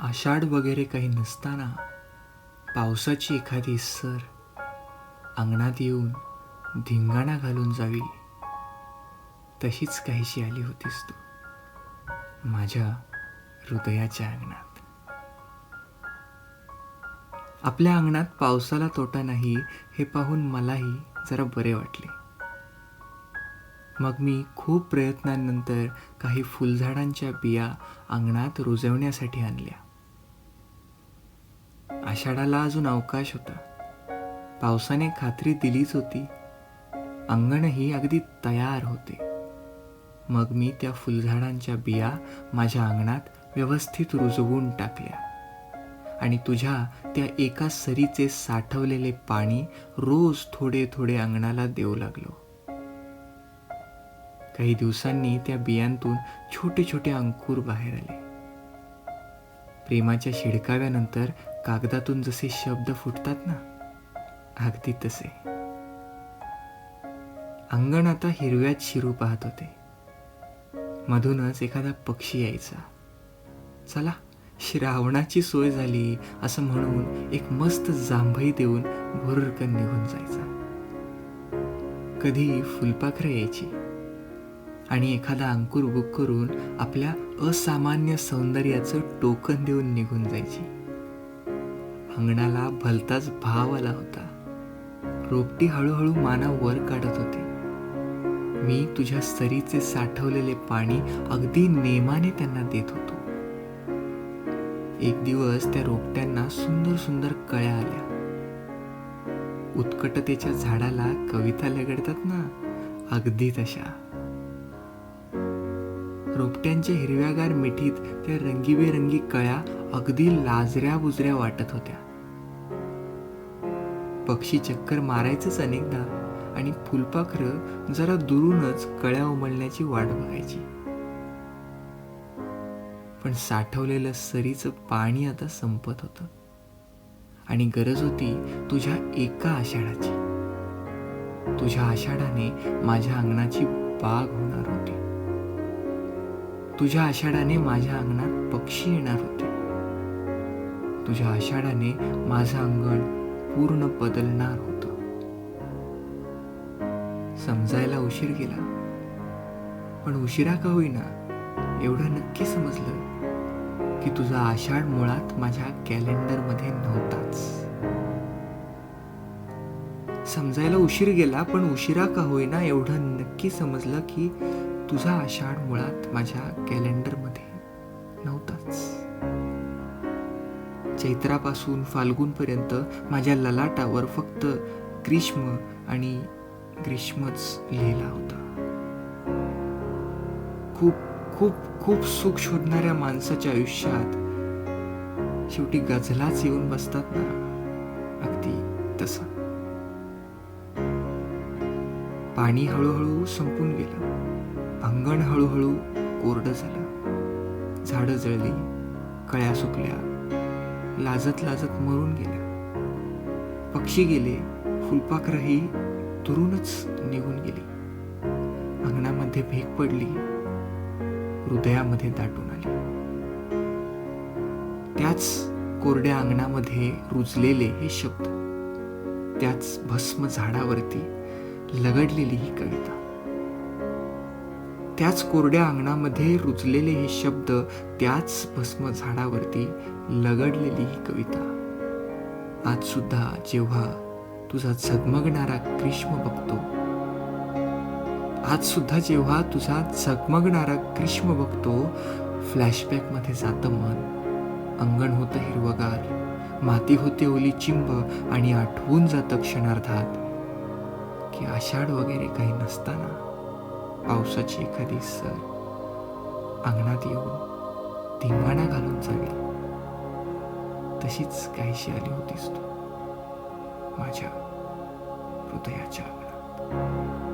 आषाढ वगैरे काही नसताना पावसाची एखादी सर अंगणात येऊन धिंगाणा घालून जावी तशीच काहीशी आली होतीस तू माझ्या हृदयाच्या अंगणात. आपल्या अंगणात पावसाला तोटा नाही हे पाहून मलाही जरा बरे वाटले. मग मी खूप प्रयत्नांनंतर काही फुलझाडांच्या बिया अंगणात रुजवण्यासाठी आणल्या. आषाढाला अजून अवकाश होता. पावसाने खात्री दिलीच होती. अंगणही अगदी तयार होते. मग मी त्या फुलझाडांच्या बिया माझ्या अंगणात व्यवस्थित रुजवून टाकल्या. आणि तुझ्या त्या एका सरीचे साठवलेले पाणी रोज थोडे थोडे अंगणाला देऊ लागलो. काही दिवसांनी त्या बियांतून छोटे छोटे अंकुर बाहेर आले. प्रेमाच्या शिडकाव्यानंतर कागदातून जसे शब्द फुटतात ना अगदी तसे. अंगण आता हिरव्यात शिरू पाहत होते. मधूनच एखादा पक्षी यायचा. चला श्रावणाची सोय झाली असं म्हणून एक मस्त जांभई देऊन भुरकन निघून जायचा. कधी फुलपाखरं यायची. आणि एखादा अंकुर बुक करून आपल्या असामान्य सौंदर्याचं टोकन देऊन निघून जायची. अंगणाला भलताच भाव आला होता. रोपटी हळूहळू माना वर काढत होती. मी तुझ्या सरीचे साठवलेले पाणी अगदी नेमाने त्यांना देत होतो. एक दिवस त्या रोपट्यांना सुंदर सुंदर कळ्या आल्या. उत्कटतेच्या झाडाला कविता लगडतात ना अगदी तशा. रोपट्यांच्या हिरव्यागार मिठीत त्या रंगीबेरंगी कळ्या अगदी लाजऱ्या बुजऱ्या वाटत होत्या. पक्षी चक्कर मारायचंच अनेकदा आणि फुलपाखरं जरा दुरूनच कळ्या उमलण्याची वाट बघायची. पण साठवलेलं सरीचं पाणी आता संपत होतं. आणि गरज होती तुझ्या एका आषाढाची. तुझ्या आषाढाने माझ्या अंगणाची बाग होणार होती. तुझ्या आषाढाने माझ्या अंगणात पक्षी येणार होते. तुझ्या आषाढाने माझं अंगण पूर्ण बदलणार होतं. समजायला उशीर गेला. पण उशिरा का होईना एवढं नक्की समजलं की तुझा आषाढ मुळात माझ्या कॅलेंडरमध्ये नव्हताच. समजायला उशीर गेला पण उशिरा का होईना एवढं नक्की समजलं की तुझा आषाढ मुळात माझ्या कॅलेंडरमध्ये नव्हताच. चैत्रापासून फाल्गुनपर्यंत माझ्या ललाटावर फक्त ग्रीष्म आणि ग्रीष्मच लिहिला होता. खूप खूप खूप सुख शोधणाऱ्या माणसाच्या आयुष्यात शेवटी गझलाच येऊन बसतात ना? अगदी तसं. पाणी हळूहळू संपून गेलं. अंगण हळूहळू कोरडं झालं. झाडं जळली. कळ्या सुकल्या. लाजत लाजत मरून गेल्या पक्षी गेले फुलपाखरही दुरूनच निघून गेली. अंगणामध्ये भेग पडली हृदयामध्ये दाटून आली. त्याच कोरड्या अंगणामध्ये रुजलेले हे शब्द त्याच भस्म झाडावरती लगडलेली ही कविता. त्याच कोरड्या अंगणामध्ये रुजलेले हे शब्द त्याच भस्म झाडावरती लगडलेली ही कविता. आज सुद्धा जेव्हा तुझा झगमगणारा ग्रीष्म बघतो आज सुद्धा जेव्हा तुझा झगमगणारा ग्रीष्म बघतो फ्लॅशबॅकमध्ये जातं मन. अंगण होतं हिरवगार माती होते ओली चिंब आणि आठवून जातं क्षणार्धात. की आषाढ वगैरे काही नसताना पावसाची एखादी सर अंगणात येऊन धिंगाणा घालून जावी. तशीच काहीशी आली होतीस तू माझ्या हृदयाच्या अंगणात.